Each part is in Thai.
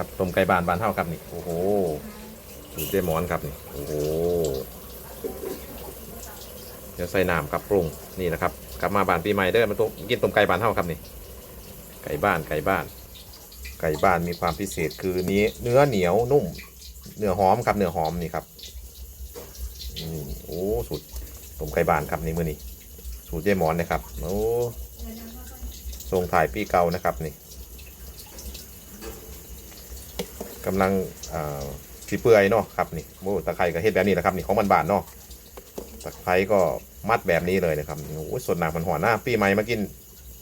ครับต้มไก่บ้านบานเท่าครับนี่โอ้โหสูตรเจ๊หมอนครับนี่โอ้โหเดี๋ยวใส่น้ำครับปรุงนี่นะครับกลับมาบานปีใหม่เด้อมาต้มกินต้มไก่บานเท่าครับนี่ไก่บ้านไก่บ้าน ไก่บ้านมีความพิเศษคือนี้เนื้อเหนียวนุ่ม เนื้อหอมครับเนื้อหอมนี่ครับอืโอ้สูตรต้มไก่บ้านครับนี่มือนี่สูตรเจ๊หมอนนะครับโอ้ทรงถ่ายปีเก่านะครับนี่ กำลังสีเปื่อยเนาะครับนี่โอ้ตะไคร้ก็เฮ็ดแบบนี้แหละครับนี่ของมันบานๆเนาะตะไคร้ก็มัดแบบนี้เลยนะครับโอ้สดหนักมันหอนหน้าปีใหม่มากิน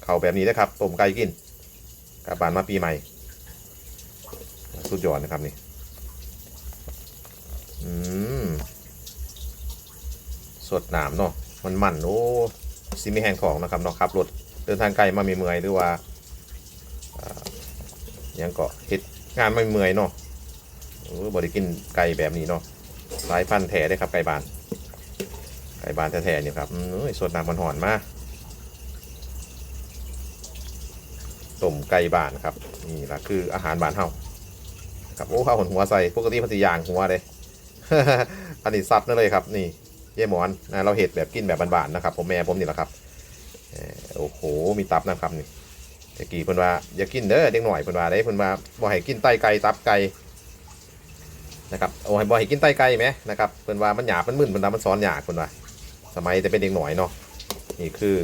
เข้าแบบนี้นะครับต้มไก่กินกลับบานมาปีใหม่สุดยอดนะครับนี่อืมสดหนามเนาะมันมันโอ้ซิมีแห้งของนะครับเนาะครับรถเดินทางไกลมามีเมื่อยหรือว่าอ่ายังเกาะเฮ็ด งานไม่เมื่อยเนาะโอ้บริกินไก่แบบนี้เนาะสายพันธุ์แท้ได้ครับไก่บาน ไก่บานแท้ๆนี่ครับเอืมสดน้ำมันหอนมากต้มไก่บานครับนี่แหละคืออาหารบานเฮาครับโอ้ข้าวหนหัวใส่ปกติพันสิยางหัวเลยอันนี้ซับนั่นเลยครับ นี่เย่หมอนนะเราเห็ดแบบกินแบบบานๆนะครับ ผมแม่ผมนี่แหละครับโอ้โหมีตับนะครับนี่ ตะกี้เพิ่นว่าอย่ากินเด้อเด็กหน่อยเพิ่นว่าได้เพิ่นว่าบ่ให้กินไตไก่ตับไก่นะครับโอ้ให้บ่ให้กินไตไก่ไหมนะครับเพิ่นว่ามันหยาบมันมึนเพิ่นว่ามันสอนหยากเพิ่นว่า สมัยแต่เป็นเด็กหน่อยเนาะนี่คือ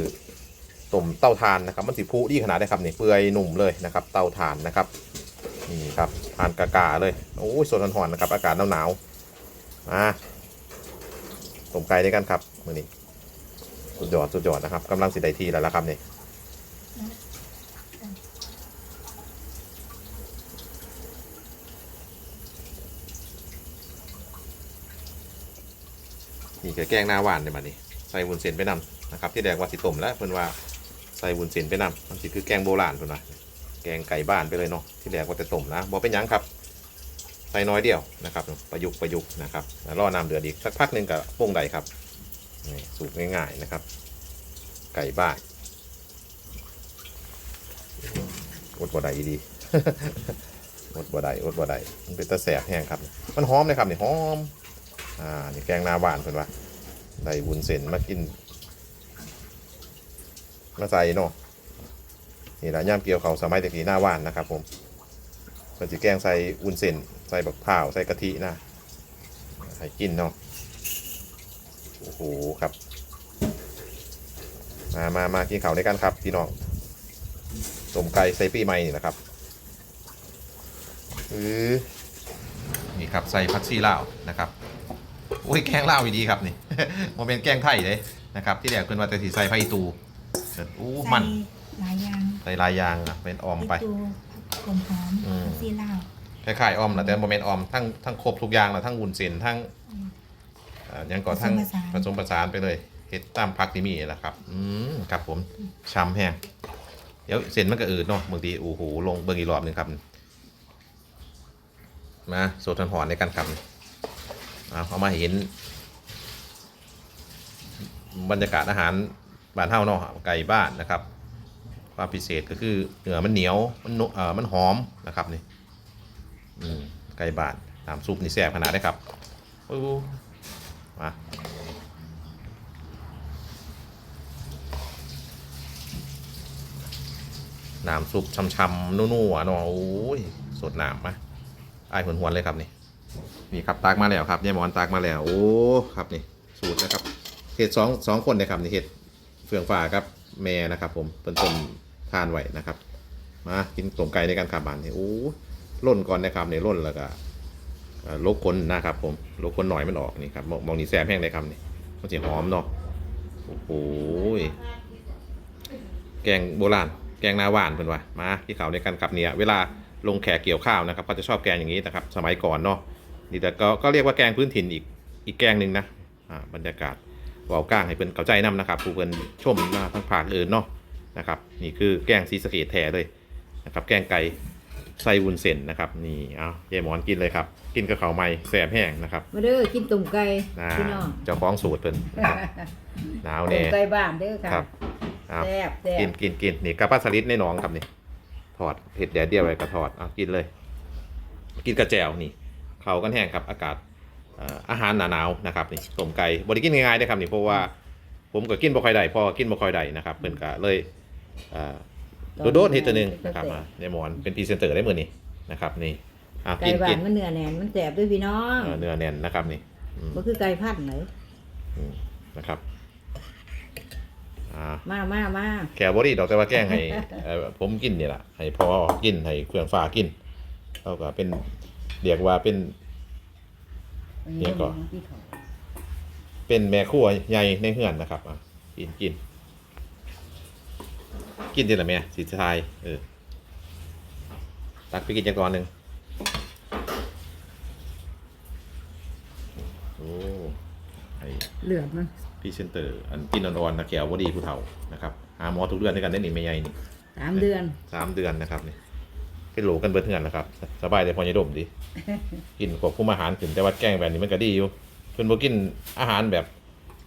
ต้มเต้าถ่านนะครับมันสิพุดีขนาดได้ครับนี่เปื่อยหนุ่มเลยนะครับ เต้าถ่านนะครับนี่ครับทานกากาเลยโอ้ยสดร้อนๆนะครับ อากาศหนาวๆมาต้มไก่ด้วยกันครับมื้อนี้สุดยอดสุดยอดนะครับกำลังสิได้ทีแล้วละครับนี่ นี่ก็แกงหน้าหวานเลยมานี่ใส่วุ้นเส้นไปนำนะครับ ที่แดกว่าสิต้มแล้วเพิ่นว่าใส่วุ้นเส้นไปนำมันสิคือแกงโบราณเพิ่นว่าแกงไก่บ้านไปเลยเนาะที่แดกว่าจะต้มนะบอกเป็นหยังครับใส่น้อยเดียวนะครับ ประยุกต์ประยุกต์นะครับแล้วรอน้ำเดือดอีกสักพักหนึ่งกับโป้งใดครับนี่สูตรง่ายๆนะครับ ไก่บ้านอดบ่ได้ดีอดบ่ได้อดบ่ได้มันเป็นตะแสบแห้งครับ มันหอมเลยครับนี่หอม อ่านี่แกงหน้าหวานเพิ่นว่าได้วุ้นเส้นมากิน มาใส่เนาะนี่แหละย่ามเกี่ยวเขาสมัยตะกี้หน้าหวานนะครับ ผมเพิ่นสิแกงใส่วุ้นเส้นใส่บักพร้าวใส่กะทินะให้กินเนาะโอ้โหครับ มามามากินข้าวด้วยกันครับพี่น้องต้มไก่ใส่ปีใหม่นี่นะครับอือนี่ครับใส่ผักชีลาวนะครับ โอ้ยแกงลาวอีดีครับนี่โมเป็นแกงไทยเลยนะครับที่แรกเพิ่นว่าแต่สีใส่ไผ่ตูเสร็จอู้มันหลายอย่างใส่ลายยางอะเป็นออมไปตัวหอมหอมอืมซีลาวคล้ายๆออมแหละแต่โมเมนออมทั้งทั้งครบทุกอย่างแหละทั้งวุ้นเส้นทั้งอืมเอ่อหยังก่อทั้งผสมผสานผสมผสานไปเลยเฮ็ดตามพักที่มีแหละครับ อืมครับผมช้ำแห้งเดี๋ยวเส้นมันก็อืดเนาะบางทีโอ้โหลงเบิ่งอีกรอบหนึงครับ มาโซทันหอนในการครับ เอาเอามาให้เห็น บรรยากาศอาหารบ้านเฮาเนาะไก่บ้านนะครับ ความพิเศษก็คือเนื้อมันเหนียวมันนุ่มเอ่อมันหอมนะครับนี่อืมไก่บ้านน้ำซุปนี่แซ่บขนาดได้ครับโอ้มาน้ำซุปช่ำๆนัวๆเนาะโอ้ยสดน้ำมาไอ้ายหวนๆเลยครับนี่ นี่ครับตากมาแล้วครับยายหมอนตากมาแล้วโอ้ครับนี่สูตรนะครับเห็ดสองสองคนเลยครับนี่เห็ดเฟืองฟ้าครับแม่นะครับ ผมเป็นต้มทานไหวนะครับมากินต้มไก่ในการขับบานนี่โอ้ล่นก่อนนะครับนี่ล่นแล้วก็ลกคนนะครับผมลกคนหน่อยมันออกนี่ครับมองนี่แซ่บแห้งเลยครับนี่มันจะหอมเนาะโอ้โหแกงโบราณแกงนาหวานเป็นว่ามาที่เขาในการขับเนี่ยเวลาลงแขกเกี่ยวข้าวนะครับเขาจะชอบแกงอย่างนี้นะครับ สมัยก่อนเนาะ นี่แต่ก็ก็เรียกว่าแกงพื้นถิ่นอีกอีกแกงหนึ่งนะอ่าบรรยากาศเว้าก้างให้เพิ่นเข้าใจนํนะครับผู้เพิ่นชมมาทั้งภาคอื่นเนาะนะครับนี่คือแกงซีสะเกตแท้เลยนะครับแกงไก่ใส่วุ้นเส้นนะครับนี่เอาเยายหมอนกินเลยครับ กินกับข้าวใหม่แซ่บแห้งนะครับมาเด้อกินตุ่มไก่อ่าพี่น้องเจ้าของสูตรเพิ่นนะครับหนาวตุ่แน่มไก่บ้านเด้อค่ะครับเอาแซ่บแซ่กินบกินกินนี่กระปัสลิดในหนองครับนี่ทอดเผ็ดแดดเดียวไว้กระทอดเอากินเลย กินกระแจวนี่ เขากันแห้งครับอากาศเอ่ออาหารหนาหนาวนะครับนี่ต้มไก่บริกินง่ายๆได้อครับนี่เพราะว่าผมก็กินบ่ค่อยได้พอกินบ่ค่อยได้นะครับเพิ่นก็เลยเอ่อโดดๆเฮ็ดตัวหนึงนะครับอะยายหมอนเป็นพรีเซนเตอร์ได้มื้อนี้นะครับนี่อะไก่กินบ้ากินนมันเนื้อแน่นมันแสบด้วยพี่น้องเอ่อเนื้อแน่นนะครับนี่อืมมันคือไก่พันธุ์ไหนอืมนะครับอ่ามามามาแกบอดี้ดอกแต่ว่าแกล้งให้เอ่อผมกินนี่แหละให้พอกินให้เครื่องฟ้ากินเราก็เป็น เรียกว่าเป็นเดี๋ยวก่อน เป็นแม่ครัวใหญ่ในเฮือนนะครับอะกินกินกินทีละแม่สิทายเออตักไปกินจักรอนหนึ่งโอ้ไอเหลือดมันพรีเซนเตอร์ อันกินอ่อนๆนะแกวบอดี้ผู้เฒ่านะครับหาหมอทุกเดือนด้วยกันได้หนิไม่ใหญ่นี่สามเดือนสามเดือนนะครับนี่ เป็นโหลกันเบิดเทือนนะครับสบายแต่พอยาดมดีกินควบคุมอาหารขึ้นแต่ว่าแกงแบบนี้มันก็ดีอยู่เพิ่นบ่กินอาหารแบบ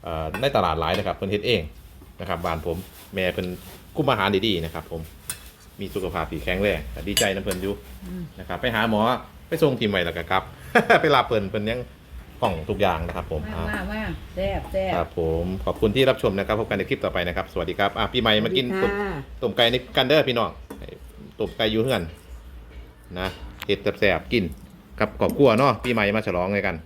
เอ่อในตลาดหลายนะครับเพิ่นเฮ็ดเองนะครับบ้านผมแม่เพิ่นคุมอาหารดีๆนะครับ ผมมีสุขภาพที่แข็งแรงก็ดีใจนํเพิ่นอยู่อืมนะครับไปหาหมอไปส่งทีมไว้แล้วก็กลับ ไปรับเพิ่นเพิ่นยังกล่องทุกอย่างนะครับ ผมมาอ่ามามาแซ่บแซ่บครับผมขอบคุณที่รับชมนะครับพบกันในคลิปต่อไปนะครับ สวัสดีครับอะปีใหม่มากินสวัสดีต้มค่ะต้มไก่ในกันเด้อพี่น้องให้ต้มไก่อยู่เฮือน นะเห็ดแสบๆกินกับกรอบกัวเนาะปีใหม่มาฉลองไงกัน